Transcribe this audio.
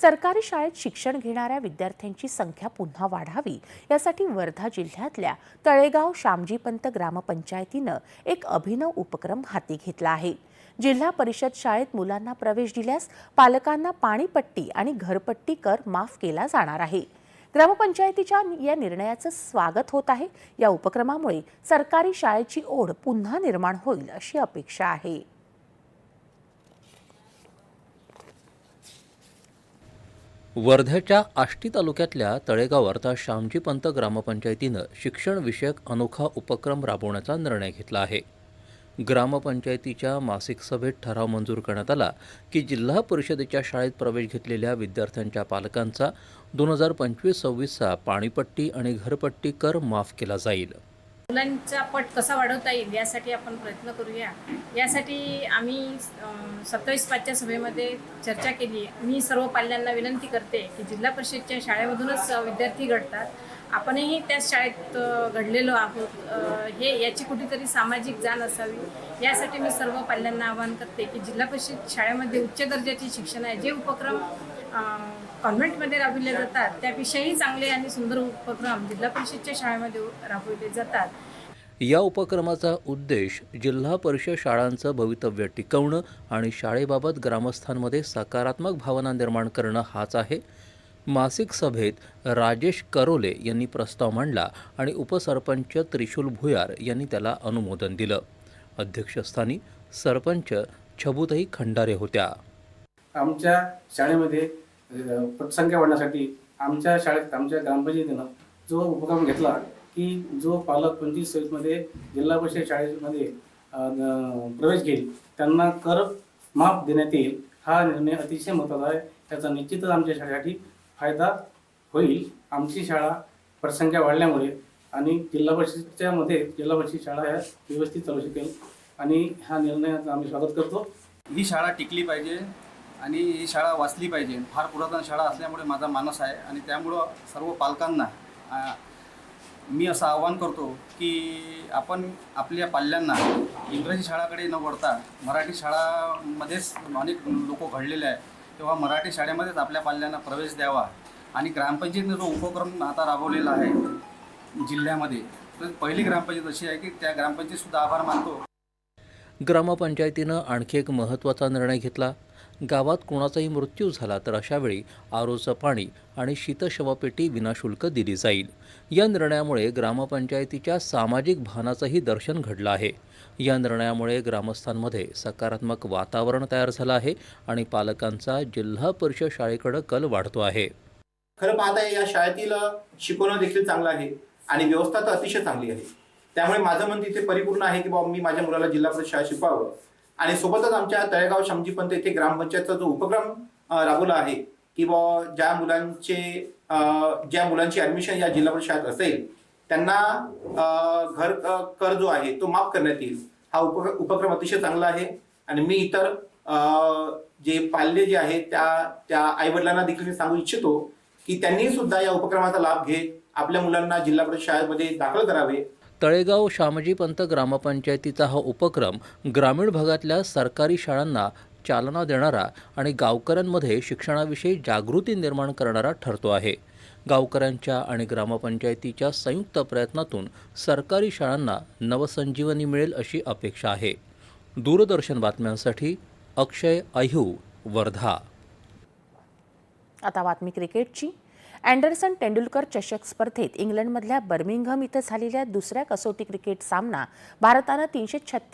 सरकारी शाळेत शिक्षण घेणाऱ्या विद्यार्थ्यांची संख्या पुन्हा वाढावी यासाठी वर्धा जिल्ह्यातल्या तळेगाव श्यामजीपंत ग्रामपंचायतीनं एक अभिनव उपक्रम हाती घेतला आहे. जिल्हा परिषद शाळेत मुलांना प्रवेश दिल्यास पालकांना पाणीपट्टी आणि घरपट्टी कर माफ केला जाणार आहे. ग्रामपंचायतीच्या या निर्णयाचं स्वागत होत आहे. या उपक्रमामुळे सरकारी शाळेची ओढ पुन्हा निर्माण होईल अशी अपेक्षा आहे. वर्ध्याच्या आष्टी तालुक्यातल्या तळेगाव अर्थात श्यामजीपंत ग्रामपंचायतीनं शिक्षणविषयक अनोखा उपक्रम राबवण्याचा निर्णय घेतला आहे. ग्रामपंचायतीच्या मासिक सभेत ठराव मंजूर करण्यात आला की जिल्हा परिषदेच्या शाळेत प्रवेश घेतलेल्या विद्यार्थ्यांच्या पालकांचा दोन हजार पंचवीस सव्वीसचा पाणीपट्टी आणि घरपट्टी कर माफ केला जाईल. मुलांचा पट कसा वाढवता येईल यासाठी आपण प्रयत्न करूया. यासाठी आम्ही सत्तावीस पाचच्या सभेमध्ये चर्चा केली. मी सर्व पाल्यांना विनंती करते की जिल्हा परिषदच्या शाळेमधूनच विद्यार्थी घडतात. आपणही त्याच शाळेत घडलेलो आहोत. हे याची कुठेतरी सामाजिक जाण असावी. यासाठी मी सर्व पाल्यांना आवाहन करते की जिल्हा परिषद शाळेमध्ये उच्च दर्जाचे शिक्षण आहे. जे उपक्रम कॉन्व्हेंटमध्ये राबविले जातात. त्यापेक्षाही चांगले आणि सुंदर उपक्रम जिल्हा परिषदच्या शाळेमध्ये राबविले जातात. या उपक्रमाचा उद्देश जिल्हा परिषद शाळांचं भवितव्य टिकवणं आणि शाळेबाबत ग्रामस्थांमध्ये सकारात्मक भावना निर्माण करणं हाच आहे. मासिक सभेत राजेश करोले यांनी प्रस्ताव मांडला आणि उपसरपंच त्रिशूल भुयार यांनी त्याला अनुमोदन दिलं. अध्यक्षस्थानी सरपंच छबुताई खंडारे होत्या. आमच्या शाळेमध्ये म्हणजे, पटसंख्या वाढण्यासाठी आमच्या शाळेत आमच्या ग्रामपंचायतीनं जो उपक्रम घेतला की जो पालक पंचवीस सव्वीसमध्ये जिल्हा परिषद शाळेमध्ये प्रवेश घेईल त्यांना कर माफ देण्यात येईल हा निर्णय अतिशय महत्त्वाचा आहे. त्याचा निश्चितच आमच्या शाळेसाठी फायदा होईल. आमची शाळा पटसंख्या वाढल्यामुळे आणि जिल्हा परिषदच्या मध्ये जिल्हा परिषद शाळा ह्या व्यवस्थित चालू शकेल. आणि हा निर्णयाचं आम्ही स्वागत करतो. ही शाळा टिकली पाहिजे. आणि ही शाळा वाचली पाहिजे. फार पुरातन शाळा असल्यामुळे माझा मानस आहे आणि त्यामुळं सर्व पालकांना आ, मी असं आवाहन करतो की आपण आपल्या पाल्यांना इंग्रजी शाळाकडे न वळता मराठी शाळामध्येच अनेक लोक घडलेले आहे तेव्हा मराठी शाळेमध्येच आपल्या पाल्यांना प्रवेश द्यावा आणि ग्रामपंचायतीने जो उपक्रम आता राबवलेला आहे जिल्ह्यामध्ये तर पहिली ग्रामपंचायत अशी आहे की त्या ग्रामपंचायतसुद्धा आभार मानतो. ग्रामपंचायतीनं आणखी एक महत्त्वाचा निर्णय घेतला. गावात कोणाचाही मृत्यू झाला तर अशावेळी आरोचं पाणी आणि शीतशवपेटी विनाशुल्क दिली जाईल. या निर्णयामुळे ग्रामपंचायतीच्या सामाजिक भानाचंही दर्शन घडलं आहे. या निर्णयामुळे ग्रामस्थांमध्ये सकारात्मक वातावरण तयार झालं आहे आणि पालकांचा जिल्हा परिषद शाळेकडं कल वाढतो आहे. खरं पाहता या शाळेतील शिकवणं देखील चांगलं आहे आणि व्यवस्था तर अतिशय चांगली आहे. त्यामुळे माझं मन तिथे परिपूर्ण आहे की बाबा मी माझ्या मुलाला जिल्हा परिषद शाळा शिकवावं. आणि सोबतच आमच्या तळेगाव शमजीपंत येथे ग्रामपंचायतचा जो उपक्रम राबवला आहे की बाबा ज्या मुलांचे ज्या मुलांची ऍडमिशन या जिल्हा परिषद शाळेत असेल त्यांना घर कर जो आहे तो माफ करण्यात येईल. हा उप उपक्रम अतिशय चांगला आहे आणि मी इतर जे पाल्य जे आहे त्या त्या आईवडिलांना देखील मी सांगू इच्छितो की त्यांनी सुद्धा या उपक्रमाचा लाभ घेत आपल्या मुलांना जिल्हा परिषद शाळेमध्ये दाखल करावे. तळेगाव श्यामजीपंत ग्रामपंचायतीचा हा उपक्रम ग्रामीण भागातल्या सरकारी शाळांना चालना देणारा आणि गावकऱ्यांमध्ये शिक्षणाविषयी जागृती निर्माण करणारा ठरतो आहे. गावकऱ्यांच्या आणि ग्रामपंचायतीच्या संयुक्त प्रयत्नातून सरकारी शाळांना नवसंजीवनी मिळेल अशी अपेक्षा आहे. दूरदर्शन बातम्यांसाठी अक्षय अह्यू वर्धा. आता बातमी क्रिकेटची. अँडरसन तेंडुलकर चषक स्पर्धेत इंग्लंडमधल्या बर्मिंगहम इथं झालेल्या दुसऱ्या कसोटी क्रिकेट सामना भारतानं तीनशे छत्तीस